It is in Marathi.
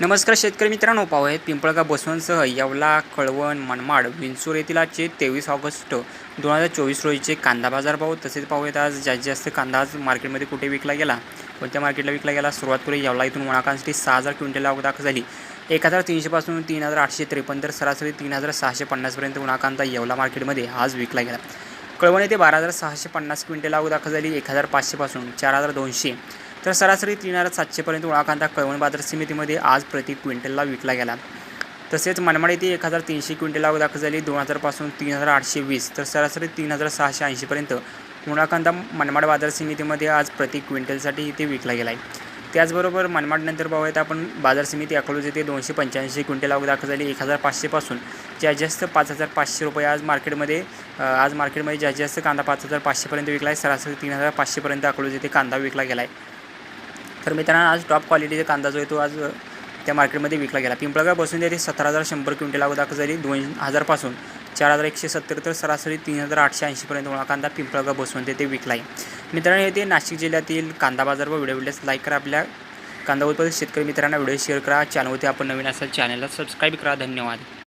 नमस्कार शेतकरी मित्रांनो पाहू आहेत पिंपळगाव बसवंतसह येवला कळवण मनमाड विंचूर येथील आजचे तेवीस ऑगस्ट दोन हजार चोवीस रोजीचे कांदा बाजार भाव तसेच पाहूयात आज जास्तीत जास्त कांदा आज मार्केटमध्ये कुठे विकला गेला? कोणत्या मार्केटला विकला गेला? सुरुवात करू येवला इथून वणाकांसाठी सहा हजार क्विंटल आवक दाखल झाली. एक हजार तीनशेपासून तीन हजार आठशे त्रेपन्न तर सरासरी तीन हजार सहाशे पन्नासपर्यंत उन्हाकांदा येवला मार्केटमध्ये आज विकला गेला. कळवण येथे बारा हजार सहाशे पन्नास क्विंटल आवक दाखल झाली. एक हजार पाचशेपासून चार हजार दोनशे. तर सरासरी तीन हजार सातशेपर्यंत उळा कांदा कळवण बाजार समितीमध्ये आज प्रति क्विंटलला विकला गेला. तसेच मनमाड येथे एक हजार तीनशे क्विंटल आवक दाखल झाली. दोन हजारपासून तीन हजार आठशे वीस. तर सरासरी तीन हजार सहाशे ऐंशीपर्यंत उळा कांदा मनमाड बाजार समितीमध्ये आज प्रति क्विंटलसाठी इथे विकला गेला आहे. त्याचबरोबर मनमाडनंतर पाहूयात आपण बाजार समिती अकलूज येथे दोनशे पंच्याऐंशी क्विंटल आवक दाखल झाली. एक हजार पाचशेपासून जास्तीत जास्त पाच हजार पाचशे रुपये आज मार्केटमध्ये आज मार्केटमध्ये जास्तीत जास्त कांदा पाच हजार पाचशेपर्यंत विकला आहे. सरासरी तीन हजार पाचशेपर्यंत अकलूज येथे कांदा विकला गेला आहे. तर मित्रांनो आज टॉप क्वालिटीचा कांदा जो आहे तो आज त्या मार्केटमध्ये विकला गेला. पिंपळगाव बसून ते सतरा हजार शंभर क्विंटल अगोदर जरी दोन हजारपासून चार हजार एकशे सत्तर तर सरासरी तीन हजार आठशे ऐंशीपर्यंत मला कांदा पिंपळगाव बसून ते विकला आहे. मित्रांनो येथे नाशिक जिल्ह्यातील कांदा बाजार व व्हिडिओ व्हिडिओस लाईक करा आपल्या कांदा उत्पादक शेतकरी मित्रांना व्हिडिओ शेअर करा. चॅनलवरती आपण नवीन असाल चॅनलला सबस्क्राईब करा. धन्यवाद.